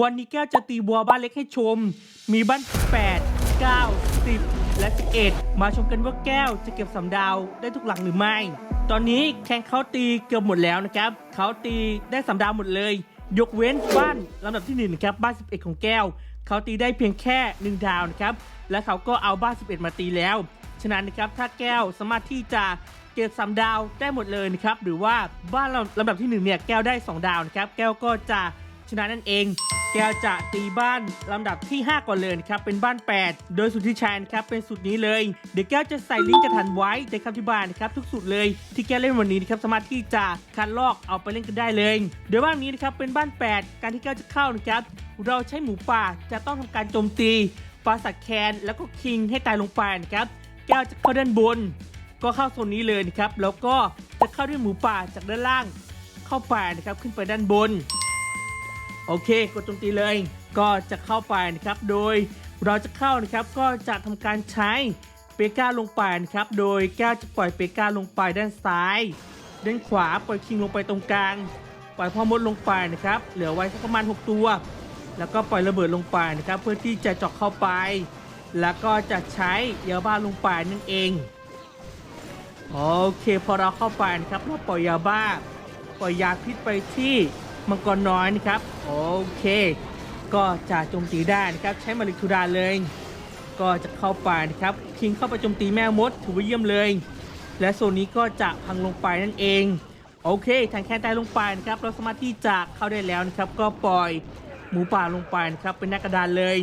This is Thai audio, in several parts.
วันนี้แก้วจะตีบัวบ้านเล็กให้ชม มีบ้าน 8 9 10 และ 11 มาชมกันว่าแก้วจะเก็บสำดาวได้ทุกหลังหรือไม่ ตอนนี้แข่งเขาตีเกือบหมดแล้วนะครับ เขาตีได้สำดาวหมดเลย ยกเว้นบ้านลำดับที่1นะครับบ้าน 11 ของแก้ว เขาตีได้เพียงแค่1ดาวนะครับ และเขาก็เอาบ้าน 11 มาตีแล้ว ฉะนั้นนะครับถ้าแก้วสามารถที่จะเก็บสามดาวได้หมดเลยนะครับ หรือว่าบ้านลำดับที่หนึ่งเนี่ยแก้วได้ 2 ดาวนะครับ แก้วก็จะ ชนะนั่นเอง แก้วจะตีบ้านลำดับที่ 5 ก่อนเลยนะครับเป็นบ้าน 8 โดยสุดที่ชันะครับเป็นสุดนี้เลย เดี๋ยวแก้วจะใส่ลิงก์กระทันไว้ในคำอธิบานะครับทุกสุดเลยที่แก้วเล่นวันนี้นะครับสามารถที่จะคัดลอกเอาไปเล่นกันได้เลยเดี๋ยวบ้านนี้นะครับเป็นบ้าน 8 การที่แก้วจะเข้านะครับเราใช้หมูป่าจะต้องทำการโจมตีปราสัตว์แคนแล้วก็คิงให้ตายลงไปนะครับแก้วจะเข้าด้านบน ก็เข้าโซนนี้เลยนะครับ แล้วก็จะเข้าด้วยหมูป่าจากด้านล่างเข้าไปนะครับขึ้นไปด้านบน โอเคกดโจมตีเลย ก็จะเข้าไปนะครับ โดยเราจะเข้านะครับก็จะทำการใช้เปกาลงไปนะครับ โดยแก้วจะปล่อยเปกาลงไปด้านซ้าย ด้านขวาปล่อยคิงลงไปตรงกลาง ปล่อยพ่อมดลงไปนะครับ เหลือไว้สักประมาณ 6 ตัว แล้วก็ปล่อยระเบิดลงไปนะครับ เพื่อที่จะเจาะเข้าไป แล้วก็จะใช้ยาบ้าลงไปนั่นเอง โอเคพอเราเข้าไปนะครับเราปล่อยยาบ้า ปล่อยยาพิษไปที่ มังกรน้อยนะครับ โอเค ก็จะโจมตีได้นะครับ ใช้มาริคูดาเลย ก็จะเข้าไปนะครับคิงเข้าไปโจมตีแม่มดถือว่าเยี่ยมเลย และโซนนี้ก็จะพังลงไปนั่นเอง โอเค ทางแคนตายลงไปนะครับ เราสามารถที่จะเข้าได้แล้วนะครับ ก็ปล่อยหมูป่าลงไปนะครับเป็นหน้ากระดานเลย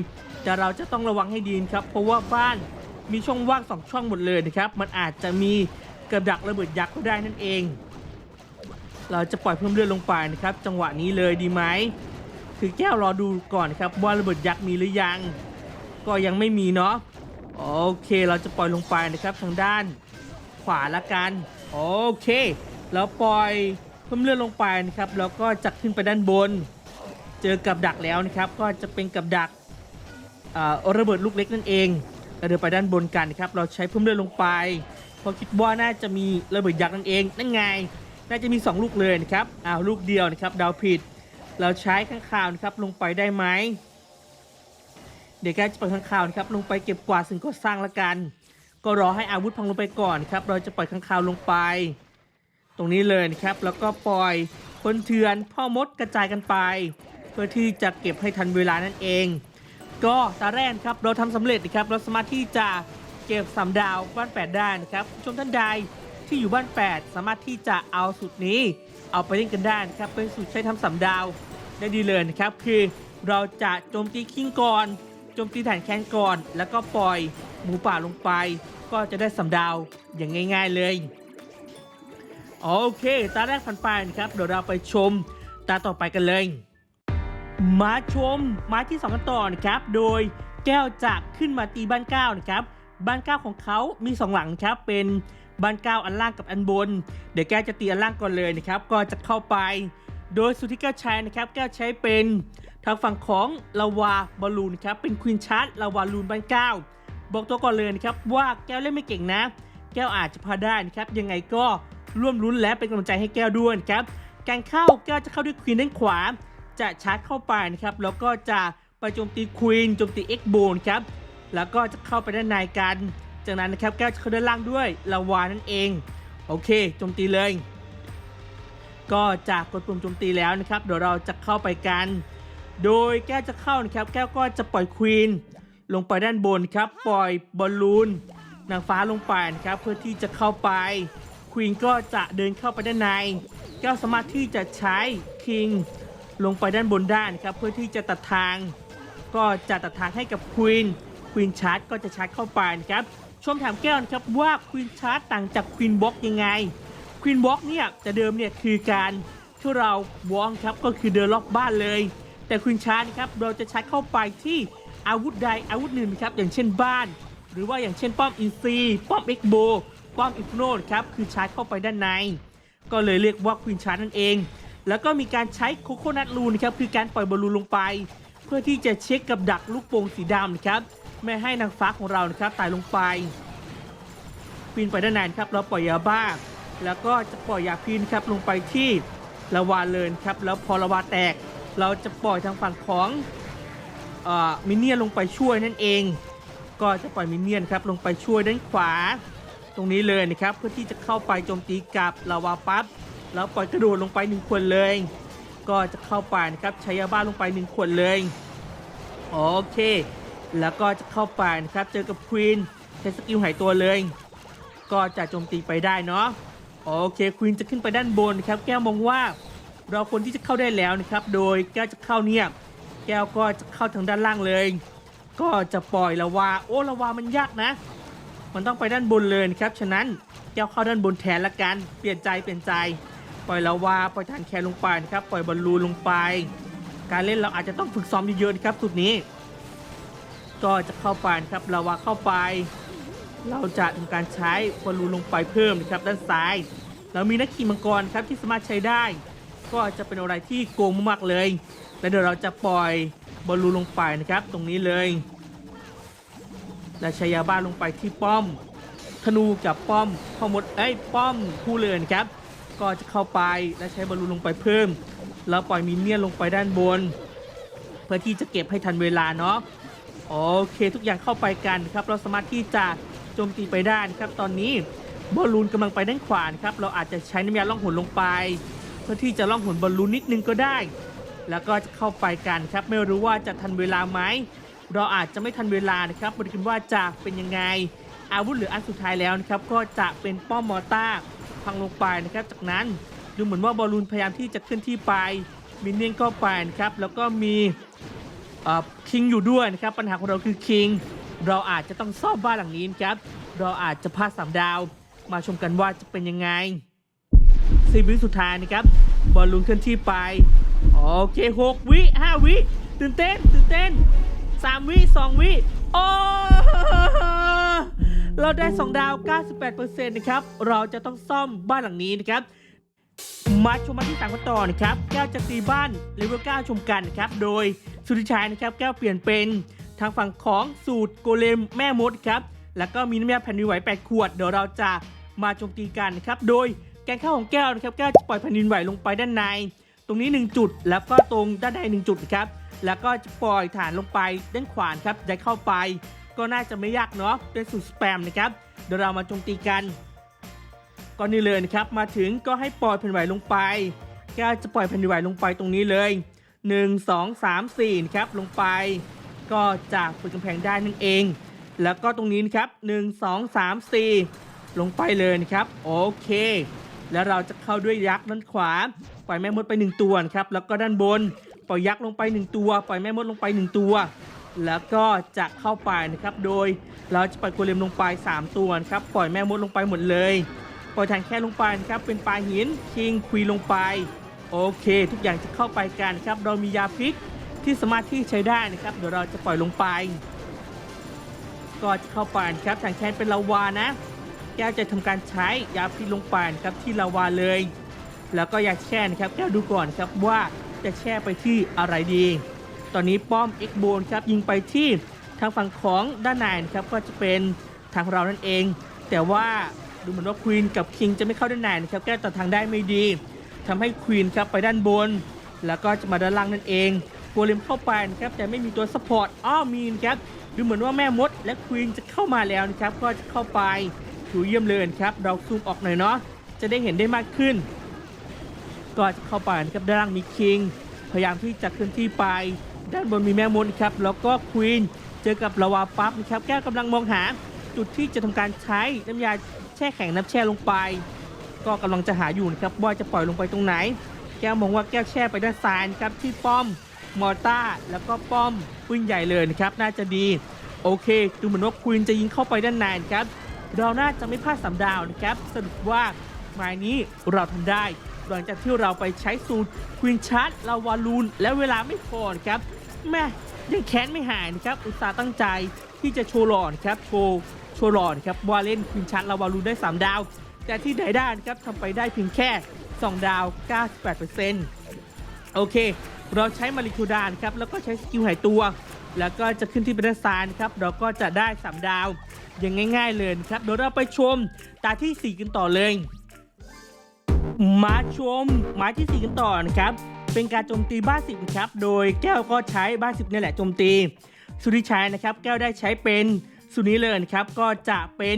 แต่เราจะต้องระวังให้ดีนะครับ เพราะว่าบ้านมีช่องว่างสองช่องหมดเลยนะครับ มันอาจจะมีกับดักระเบิดยักษ์ก็ได้นั่นเอง เราจะปล่อยเพิ่มเลือดลงไปนะครับ จังหวะนี้เลยดีไหม คือแก้วรอดูก่อนครับว่าระเบิดยักษ์มีหรือยัง ก็ยังไม่มีเนาะ โอเคเราจะปล่อยลงไปนะครับทางด้านขวาละกัน โอเคแล้วปล่อยเพิ่มเลือดลงไปนะครับ แล้วก็จะขึ้นไปด้านบน เจอกับดักแล้วนะครับ ก็จะเป็นกับดักระเบิดลูกเล็กนั่นเองเราเดินไปด้านบนกันนะครับ เราใช้เพิ่มเลือดลงไป เพราะคิดว่าน่าจะมีระเบิดยักษ์นั่นเอง นั่นไง น่าจะมี 2 ลูกเลยนะครับอ้าวลูกเดียวนะครับดาวผิด เราใช้ข้างข่าวนะครับลงไปได้ไหมเดี๋ยวแกจะปล่อยข้างข่าวนะครับลงไปเก็บกวาดสิ่งก่อสร้างละกัน ก็รอให้อาวุธพังลงไปก่อนครับเราจะปล่อยข้างข่าวลงไป ตรงนี้เลยนะครับแล้วก็ปล่อยคนเถื่อนพ่อมดกระจายกันไป เพื่อที่จะเก็บให้ทันเวลานั่นเอง ก็ตาแรกครับเราทำสำเร็จนะครับเราสามารถที่จะเก็บสามดาวบ้าน8ได้นะครับชมท่านใด ที่อยู่บ้าน 8 สามารถที่จะเอาสูตรนี้ เอาไปเล่นกันได้นะครับเป็นสูตรใช้ทำสาดาวได้ดีเลยนะครับคือเราจะโจมตีคิงก่อนโจมตีฐานแคนก่อน แล้วก็ปล่อยหมูป่าลงไป ก็จะได้สาดาวอย่างง่าย ๆเลยโอเค ตาแรกผ่านไปนะครับเดี๋ยวเราไปชมตาต่อไปกันเลย มาชมไม้ที่สองกันต่อนะครับ โดยแก้วจะขึ้นมาตีบ้านเก้านะครับ บ้านเก้าของเขามีสองหลังครับเป็นบ้านเก้าอันล่างกับอันบน เดี๋ยวแก้วจะตีอันล่างก่อนเลยนะครับก็จะเข้าไป โดยสุดที่แก้วใช้นะครับแก้วใช้เป็นทางฝั่งของลาวาบอลลูนครับเป็นควีนชาร์ดลาวาลูนบ้านเก้าบอกตัวก่อนเลยนะครับว่าแก้วเล่นไม่เก่งนะ แก้วอาจจะพาได้นะครับยังไงก็ร่วมรุ้นและเป็นกำลังใจให้แก้วด้วยนะครับการเข้าแก้วจะเข้าด้วยควีนด้านขวา จะชาร์จเข้าไปนะครับแล้วก็จะไปโจมตีควีนโจมตีเอ็กโบนครับ แล้วก็จะเข้าไปด้านในกัน จากนั้นนะครับแก้วจะเข้าด้านล่างด้วยลาวานั่นเอง โอเคโจมตีเลย ก็จากกดปุ่มโจมตีแล้วนะครับ เดี๋ยวเราจะเข้าไปกัน โดยแก้วจะเข้านะครับ แก้วก็จะปล่อยควีนลงไปด้านบนครับ ปล่อยบอลลูนนางฟ้าลงไปนะครับ เพื่อที่จะเข้าไปควีนก็จะเดินเข้าไปด้านใน แก้วสามารถที่จะใช้คิงลงไปด้านบนด้านครับ เพื่อที่จะตัดทาง ก็จะตัดทางให้กับควีน ควีนชาร์จก็จะชาร์จเข้าไปนะครับชมถามแก้วนะครับว่าควีนชาร์จต่างจากควีนบล็อกยังไงควีนบล็อกเนี่ยแต่เดิมเนี่ยคือการที่เราวองครับก็คือเดินรอบบ้านเลย แต่ควีนชาร์จนะครับเราจะชาร์จเข้าไปที่อาวุธใดอาวุธหนึ่งครับอย่างเช่นบ้าน หรือว่าอย่างเช่นป้อมอินซีป้อมเอ็กโบป้อมอิฟโนดครับคือชาร์จเข้าไปด้านใน ก็เลยเรียกว่าควีนชาร์จนั่นเอง แล้วก็มีการใช้โคโคนัทลูนนะครับคือการปล่อยบอลลูนลงไป เพื่อที่จะเช็คกับดักลูกโป่งสีดำนะครับ ไม่ให้นางฟ้าของเรานะครับตายลงไปปีนไปด้านในนครับเราปล่อยยาบ้า แล้วก็จะปล่อยยาพินครับลงไปที่ละวาเลยนครับ แล้วพอละวาแตก เราจะปล่อยทางฝั่งของเอ่อมินเนี่ยลงไปช่วยนั่นเอง ก็จะปล่อยมินเนี่ยนครับลงไปช่วยด้านขวา ตรงนี้เลยนะครับเพื่อที่จะเข้าไปโจมตีกับลาวาปั๊บแล้วปล่อยกระโดดลงไปหนึ่งคนเลย ก็จะเข้าไปนะครับใช้ยาบ้าลงไปหนึ่งขวดเลยโอเค แล้วก็จะเข้าไปนะครับ เจอกับควีนใช้สกิลหายตัวเลย ก็จะโจมตีไปได้เนาะโอเคควีนจะขึ้นไปด้านบนนะครับ แก้วมองว่าเราควรที่จะเข้าได้แล้วนะครับ โดยแก้วจะเข้าเนี่ย แก้วก็จะเข้าทางด้านล่างเลย ก็จะปล่อยละวาโอ้ละวามันยากนะ มันต้องไปด้านบนเลยครับฉะนั้นแก้วเข้าด้านบนแทนละกันเปลี่ยนใจเปลี่ยนใจ ปล่อยละวาปล่อยทานแคร์ลงไปนะครับ ปล่อยบอลลูนลงไป การเล่นเราอาจจะต้องฝึกซ้อมเยอะๆนะครับสุดนี้ ก็จะเข้าไปนะครับลาวาเข้าไป เราจะทำการใช้บอลลูนลงไปเพิ่มนะครับด้านซ้าย เรามีนักขี่มังกรครับที่สามารถใช้ได้ ก็จะเป็นอะไรที่โกงมากๆเลยแล้วเดี๋ยวเราจะปล่อยบอลลูนลงไปนะครับ ตรงนี้เลยและใช้ยาบ้าลงไปที่ป้อม ธนูกับป้อมพอมดเอ้ยป้อมคู่เรือนครับ ก็จะเข้าไปและใช้บอลลูนลงไปเพิ่ม แล้วปล่อยมินเนี่ยนลงไปด้านบน เพื่อที่จะเก็บให้ทันเวลาเนาะ โอเคทุกอย่างเข้าไปกันครับ เราสามารถที่จะโจมตีไปได้นะครับ ตอนนี้บอลลูนกำลังไปด้านขวานครับ เราอาจจะใช้น้ำยาล่องหนลงไป เพื่อที่จะล่องหนบอลลูนนิดนึงก็ได้ แล้วก็จะเข้าไปกันครับ ไม่รู้ว่าจะทันเวลาไหม เราอาจจะไม่ทันเวลานะครับบริคิดว่าจะเป็นยังไง อาวุธเหลืออันสุดท้ายแล้วนะครับ ก็จะเป็นป้อมมอร์ต้าพังลงไปนะครับ จากนั้นดูเหมือนว่าบอลลูนพยายามที่จะเคลื่อนที่ไปมินเนี่ยนก็ไปนะครับ แล้วก็มี คิงอยู่ด้วยนะครับ ปัญหาของเราคือคิงเราอาจจะต้องซ่อมบ้านหลังนี้นะครับ เราอาจจะพลาดสามดาว มาชมกันว่าจะเป็นยังไงสิบวิสุดท้ายนะครับ บอลลูนเคลื่อนที่ไป โอเคหกวิห้าวิตื่นเต้นตื่นเต้นสามวิสองวิโอ้เราได้ 2 ดาว 98%นะครับ เราจะต้องซ่อมบ้านหลังนี้นะครับ มาชมมาที่สามกันต่อนะครับ แก้วจะตีบ้านเลเวล9ชมกันนะครับ โดย สุดท้ายนะครับแก้วเปลี่ยนเป็นทางฝั่งของสูตรโกเลมแม่มดครับแล้วก็มีน้ำยาแผ่นดินไหว8ขวดเดี๋ยวเราจะมาโจมตีกันนะครับโดยแกนข้าวของแก้วนะครับแก้วจะปล่อยแผ่นดินไหวลงไปด้านใน ตรงนี้ 1 จุด แล้วก็ตรงด้านใน1จุดครับแล้วก็จะปล่อยฐานลงไปด้านขวานครับจะเข้าไป ก็น่าจะไม่ยากเนาะเป็นสูตรสแปมนะครับเดี๋ยวเรามาโจมตีกันก็นี่เลยนะครับมาถึงก็ให้ปล่อยแผ่นไหวลงไป แก้วจะปล่อยแผ่นดินไหวลงไปตรงนี้เลย 1 2 3 4ครับลงไป ก็จะฝึกกำแพงได้นั่นเอง แล้วก็ตรงนี้นะครับ 1 2 3 4 ลงไปเลยนะครับ โอเค แล้วเราจะเข้าด้วยยักษ์ด้านขวา ปล่อยแม่มดไป 1 ตัวครับ แล้วก็ด้านบน ปล่อยยักษ์ลงไป 1 ตัว ปล่อยแม่มดลงไป 1 ตัว แล้วก็จะเข้าไปนะครับ โดยเราจะปล่อยโกเลมลงไป 3 ตัวครับ ปล่อยแม่มดลงไปหมดเลย ปล่อยทางแค่ลงไปนะครับ เป็นปลาหินคิงคุยลงไป โอเค ทุกอย่างจะเข้าไปกันครับ เรามียาพิษที่สามารถที่ใช้ได้นะครับ เดี๋ยวเราจะปล่อยลงไป ก็จะเข้าไปนะครับทางแคนเป็นลาวานะ แก้วจะทำการใช้ยาพิษลงไปนะครับที่ลาวาเลย แล้วก็ยาแช่นะครับ แก้วดูก่อนครับว่าจะแช่ไปที่อะไรดี ตอนนี้ป้อมเอ็กโบนครับยิงไปที่ทางฝั่งของด้านในนะครับก็จะเป็นทางเรานั่นเอง แต่ว่าดูเหมือนว่าควีนกับคิงจะไม่เข้าด้านในนะครับแก้ตัดทางได้ไม่ดี ทำให้ควีนครับไปด้านบน แล้วก็จะมาด้านล่างนั่นเองโกเลมเข้าไปนะครับแต่ไม่มีตัวซัพพอร์ตอ้อมีนะครับดูเหมือนว่าแม่มดและควีนจะเข้ามาแล้วนะครับก็จะเข้าไปถือเยี่ยมเลยนะครับเราซูมออกหน่อยเนาะจะได้เห็นได้มากขึ้น ก็จะเข้าไปนะครับด้านล่างมีคิงพยายามที่จะเคลื่อนที่ไป ด้านบนมีแม่มดครับแล้วก็ควีนเจอกับลาวาปั๊บนะครับแก้วกำลังมองหาจุดที่จะทำการใช้น้ำยาแช่แข็งน้ำแช่ลงไป ก็กำลังจะหาอยู่นะครับว่าจะปล่อยลงไปตรงไหน แก้วมองว่าแก้วแช่ไปด้านซ้ายนะครับที่ป้อมมอร์ต้าแล้วก็ป้อมปืนใหญ่เลยนะครับน่าจะดีโอเค ดูเหมือนว่าควีนจะยิงเข้าไปด้านในนครับเราน่าจะไม่พลาดสามดาวนะครับสรุปว่าหมายนี้เราทำได้ หลังจากที่เราไปใช้สูตรควีนชาร์ดลาวาลูนและเวลาไม่พอนะครับแม่ยังแค้นไม่หายนะครับอุตส่าห์ตั้งใจที่จะโชว์หลอนครับโชว์โชว์หลอนครับว่าเล่นควีนชาร์ดลาวาลูนได้ 3 ดาว แต่ที่ไหนได้านครับทำไปได้เพียงแค่ 2 ดาว 98%โอเค เราใช้มาริคูดานครับ แล้วก็ใช้สกิลหายตัว แล้วก็จะขึ้นที่เป็นซานครับ เราก็จะได้ 3 ดาว อย่างง่ายๆเลยครับ เดี๋ยวเราไปชมตาทีสี่4 กันต่อเลย มาชมหมายที่ 4 กันต่อนะครับ เป็นการโจมตีบ้านสิบครับ โดยแก้วก็ใช้บ้านสิบนี่แหละโจมตี สุริชัยนะครับ แก้วได้ใช้เป็นสุนี้เลยนะครับ ก็จะเป็น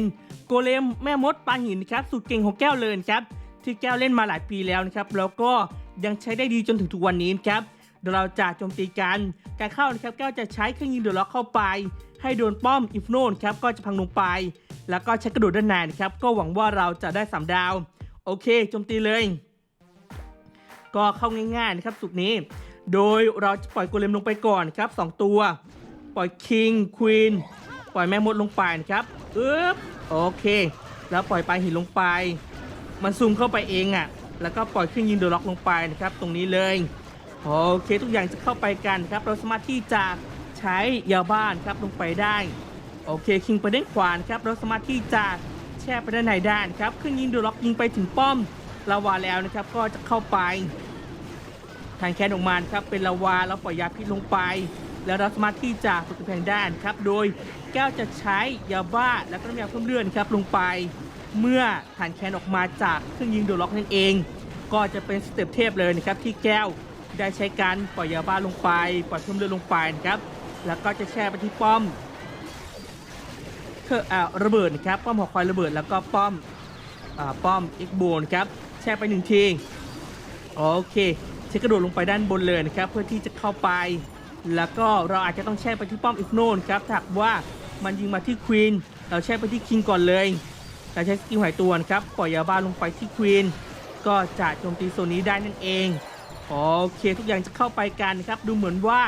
โกเลมแม่มดปลาหินครับสุดเก่งของแก้วเลยครับที่แก้วเล่นมาหลายปีแล้วนะครับแล้วก็ยังใช้ได้ดีจนถึงทุกวันนี้ครับเดี๋ยวเราจะโจมตีกันการเข้านะครับแก้วจะใช้เครื่องยิงเดือะล็อกเข้าไป ให้โดนป้อมอิฟโนนครับก็จะพังลงไป แล้วก็ใช้กระโดดด้านในนะครับก็หวังว่าเราจะได้สามดาว โอเคโจมตีเลย ก็เข้าง่ายๆนะครับสุดนี้ โดยเราจะปล่อยโกเลมลงไปก่อนครับ 2 ตัว ปล่อยคิงควีนปล่อยแม่มดลงไปนะครับอึ๊บ โอเค แล้วปล่อยปลายหินลงไป มันซูมเข้าไปเองอะ่ะ แล้วก็ปล่อยเครื่องยิงเดอะล็อกลงไปนะครับ ตรงนี้เลย โอเคทุกอย่างจะเข้าไปกันครับ เราสามารถที่จะใช้ยาบ้านครับลงไปได้ โอเคคิงไปด้านขวานครับ เราสามารถที่จะแช่ไปด้านในได้านครับเครื่องยิงเดอะล็อกยิงไปถึงป้อมลาวาแล้วนะครับ ก็จะเข้าไปทางแคนออกมานครับเป็นลาวาแล้วปล่อยยาพิษลงไป แล้วเราสามารถที่จะฝึกกำแพงด้านครับ โดยแก้วจะใช้ยาบ้าและก็น้ำยาเพิ่มเลือดครับลงไป เมื่อฐานแคนออกมาจากเครื่องยิงโดล็อกนั่นเอง ก็จะเป็นสเต็ปเทพเลยนะครับที่แก้วได้ใช้การปล่อยยาบ้าลงไป ปล่อยเพิ่มเลือดลงไปนะครับ แล้วก็จะแช่ไปที่ป้อมเครื่อระเบิดนะครับป้อมหอคอยระเบิดแล้วก็ป้อมอ่าป้อมเอ็กโบนครับแช่ไปหนึ่งทีโอเคเช็คกระโดดลงไปด้านบนเลยนะครับ เพื่อที่จะเข้าไป แล้วก็เราอาจจะต้องแช่ไปที่ป้อมอีกโน่นครับถ้าว่ามันยิงมาที่ควีนเราแช่ไปที่คิงก่อนเลยเราใช้สกิลหายตัวครับปล่อยยาบ้าลงไปที่ควีนก็จะโจมตีโซนนี้ได้นั่นเองโอเคทุกอย่างจะเข้าไปกันนะครับดูเหมือนว่า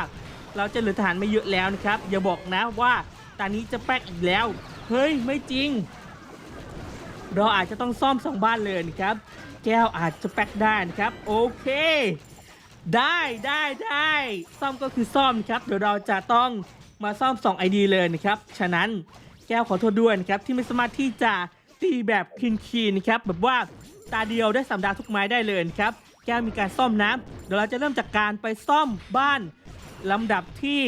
เราจะเหลือทหารไม่เยอะแล้วนะครับ อย่าบอกนะว่าตอนนี้จะแป๊กอีกแล้ว เฮ้ยไม่จริง เราอาจจะต้องซ่อมสองบ้านเลยนะครับ แก้วอาจจะแป๊กได้นะครับ โอเค ได้ได้ได้ซ่อมก็คือซ่อมครับ เดี๋ยวเราจะต้องมาซ่อม 2 ID เลยนะครับ ฉะนั้นแก้วขอโทษด้วยนะครับ ที่ไม่สามารถที่จะตีแบบคินคีนๆนะครับ แบบว่าตาเดียวได้สามดาทุกไม้ได้เลยครับ แก้วมีการซ่อมนะเดี๋ยวเราจะเริ่มจากการไปซ่อมบ้านลำดับที่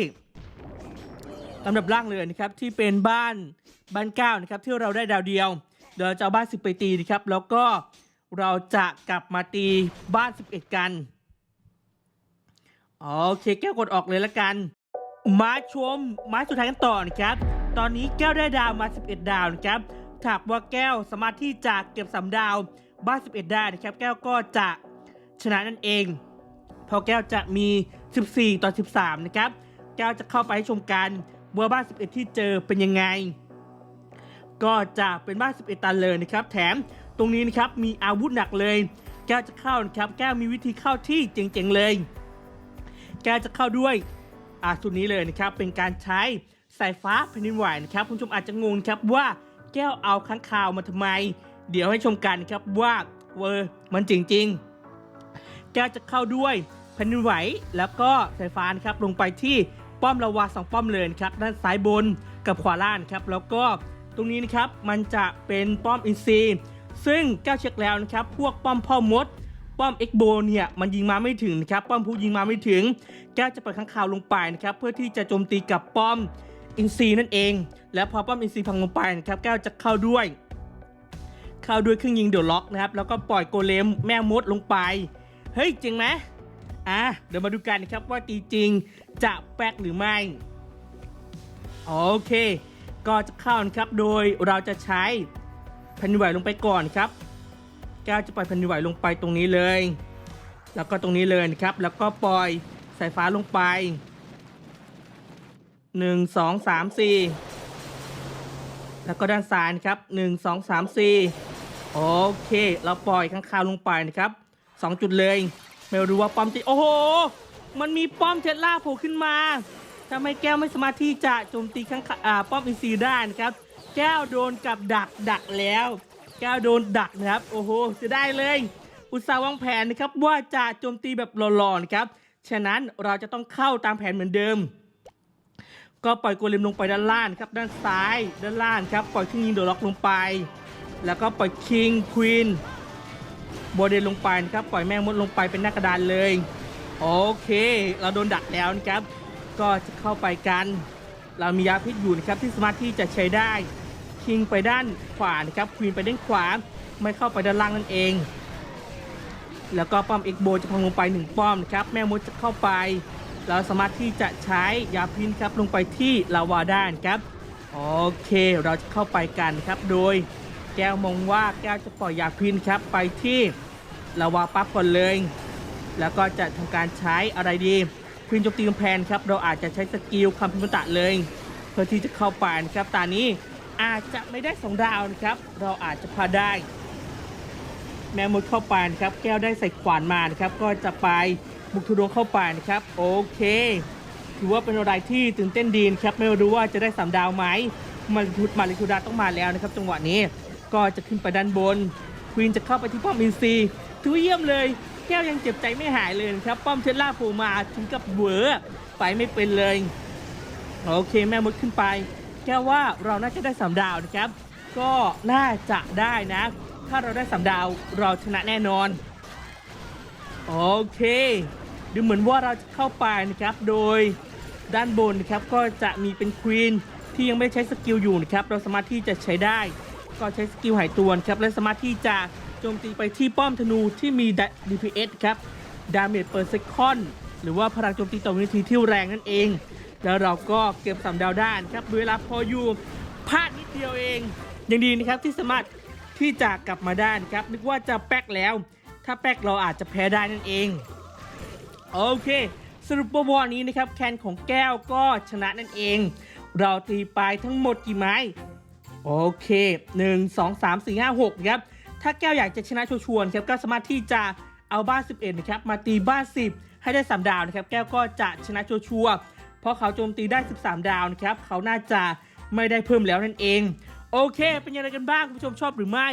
ลำดับล่างเลยนะครับที่เป็นบ้านบ้านเก้านะครับที่เราได้ดาวเดียว เดี๋ยวเราจะเอาบ้านสิบไปตีนะครับแล้วก็เราจะกลับมาตีบ้าน 11 กัน โอเคแก้วกดออกเลยละกัน มาชมม้สุดท้ายกันต่อนะครับ ตอนนี้แก้วได้ดาวมา 11 ดาวนะครับถ้ากว่าแก้วสามารถที่จะเก็บสามดาวบ้าน11 ได้นะครับ แก้วก็จะชนะนั่นเองเพอแก้วจะมี 14 ต่อ 13 นะครับ แก้วจะเข้าไปให้ชมกันว่าบ้าน 11 ที่เจอเป็นยังไง ก็จะเป็นบ้าน 11 ตันเลยนะครับ แถมตรงนี้นะครับมีอาวุธหนักเลย แก้วจะเข้านะครับ แก้วมีวิธีเข้าที่เจ๋งๆเลย แก้จะเข้าด้วยอ่าสุดนี้เลยนะครับเป็นการใช้สายฟ้าแผ่นดินไหวนะครับคุณผู้ชมอาจจะงงครับว่าแก้วเอาค้างคาวมาทำไม เดี๋ยวให้ชมกันครับว่าเวอร์มันจริง ๆ แก้วจะเข้าด้วยแผ่นดินไหว แล้วก็สายฟ้านะครับลงไปที่ป้อมละวาสองป้อมเลยนะครับด้านซ้ายบนกับขวาล่างครับแล้วก็ตรงนี้นะครับมันจะเป็นป้อมอินซีซึ่งแก้วเช็คแล้วนะครับพวกป้อมพ่อมด ป้อมเอ็กโบเนี่ยมันยิงมาไม่ถึงนะครับป้อมผู้ยิงมาไม่ถึง แก้วจะเปล่อยข้างข่าวลงไปนะครับเพื่อที่จะโจมตีกับป้อมอินซีนั่นเอง แล้วพอป้อมอินซีพังลงไปนะครับแก้วจะเข้าด้วย เข้าด้วยเครื่องยิงเดอะล็อกนะครับแล้วก็ปล่อยโกเลมแม่มดลงไปเฮ้ยจริงไหมอะเดี๋ยวมาดูกันนะครับว่าตีจริงจะแป๊กหรือไม่โอเค ก็จะเข้านะครับโดยเราจะใช้แผ่นไหวลงไปก่อนครับ แก้วจะปล่อยแผ่นดินไหวลงไปตรงนี้เลย แล้วก็ตรงนี้เลยนะครับ แล้วก็ปล่อยสายฟ้าลงไป1 2 3 4แล้วก็ด้านซ้ายนะครับ1 2 3 4โอเค เราปล่อยข้างคาวลงไปนะครับ2จุดเลย ไม่รู้ว่าป้อมจะโอ้โห มันมีป้อมเทสลาโผล่ขึ้นมาทำไมแก้วไม่สามารถที่จะโจมตีข้างป้อมอินซีได้นะครับ แก้วโดนกับดักดักแล้ว แก้วโดนดักนะครับ โอ้โหจะได้เลย อุตสาห์วางแผนนะครับว่าจะโจมตีแบบหล่อๆนะครับ ฉะนั้นเราจะต้องเข้าตามแผนเหมือนเดิม ก็ปล่อยโกเลมลงไปด้านล่างครับ ด้านซ้ายด้านล่างครับ ปล่อยคิงยิงโดล็อกลงไป แล้วก็ปล่อยคิงควีนโบเดนลงไปนะครับ ปล่อยแม่มดลงไปเป็นหน้ากระดานเลย โอเค เราโดนดักแล้วนะครับ ก็จะเข้าไปกัน เรามียาพิษอยู่นะครับที่สามารถที่จะใช้ได้ คิงไปด้านขวานะครับควีนไปด้านขวาไม่เข้าไปด้านล่างนั่นเอง แล้วก็ป้อมเอ็กโบจะพังลงไปหนึ่งป้อมนะครับแม่มดจะเข้าไป เราสามารถที่จะใช้ยาพินครับลงไปที่ลาวาด้านครับโอเคเราจะเข้าไปกันครับ โดยแก้วมองว่าแก้วจะปล่อยยาพินครับไปที่ลาวาปั๊บก่อนเลย แล้วก็จะทำการใช้อะไรดีควินโจมตีกำแพงครับเราอาจจะใช้สกิลคำพิมพ์ตะเลย เพื่อที่จะเข้าไปนะครับตานี้ อาจจะไม่ได้สองดาวนะครับ เราอาจจะพาได้ แมวมดเข้าไปนะครับ แก้วได้ใส่ขวานมานะครับ ก็จะไปบุกทุดงเข้าไปนะครับ โอเค ถือว่าเป็นอะไรที่ตื่นเต้นดีนะครับ ไม่รู้ว่าจะได้สามดาวไหมมาริทุดมาริทุดาต้องมาแล้วนะครับ จังหวะนี้ก็จะขึ้นไปด้านบนควีนจะเข้าไปที่ป้อมอินซีถือว่าเยี่ยมเลย แก้วยังเจ็บใจไม่หายเลยนะครับ ป้อมเทสล่าโผล่มาถึงกับเวอร์ไปไม่เป็นเลย โอเคแม่มดขึ้นไป แก้วว่าเราน่าจะได้สามดาวนะครับ ก็น่าจะได้นะ ถ้าเราได้สามดาวเราชนะแน่นอน โอเค ดูเหมือนว่าเราจะเข้าไปนะครับ โดยด้านบนนะครับก็จะมีเป็นควีนที่ยังไม่ใช้สกิลอยู่นะครับ เราสามารถที่จะใช้ได้ ก็ใช้สกิลหายตัวนะครับ และสามารถที่จะโจมตีไปที่ป้อมธนูที่มี DPS ครับ Damage per second หรือว่าพลังโจมตีต่อวินาทีที่แรงนั่นเอง แล้วเราก็เก็บสามดาวได้นะครับด้วยเวลาพออยู่พลาดนิดเดียวเอง ยังดีนะครับที่สามารถที่จะกลับมาได้นะครับ นึกว่าจะแป๊กแล้ว ถ้าแป๊กเราอาจจะแพ้ได้นั่นเอง โอเค สรุปว่าวันนี้นะครับ แคนของแก้วก็ชนะนั่นเอง เราตีไปทั้งหมดกี่ไม้ โอเค 1 2 3 4 5 6ครับ ถ้าแก้วอยากจะชนะชัวร์ๆครับ ก็สามารถที่จะเอาบ้าน 11นะครับ มาตีบ้าน 10 ให้ได้3ดาวนะครับ แก้วก็จะชนะชัวร์ เพราะเขาโจมตีได้ 13 ดาวนะครับ เขาน่าจะไม่ได้เพิ่มแล้วนั่นเอง โอเค เป็นยังไงกันบ้างคุณผู้ชมชอบหรือไม่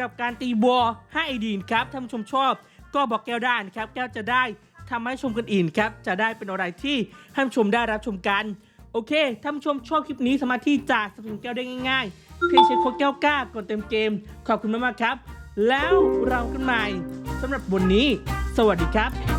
กับการตีบัวให้ไอดีนครับถ้าคุณผู้ชมชอบ ก็บอกแก้วได้นะครับ แก้วจะได้ทำให้ชมกันอีกครับ จะได้เป็นอะไรที่ให้ผู้ชมได้รับชมกัน โอเคถ้าผู้ชมชอบคลิปนี้สามารถที่จะสนับสนุนแก้วได้ง่ายๆ เพียงใช้โค้ดแก้วกล้ากดเต็มเกม ขอบคุณมากๆครับ แล้วเรากันใหม่สำหรับวันนี้ สวัสดีครับ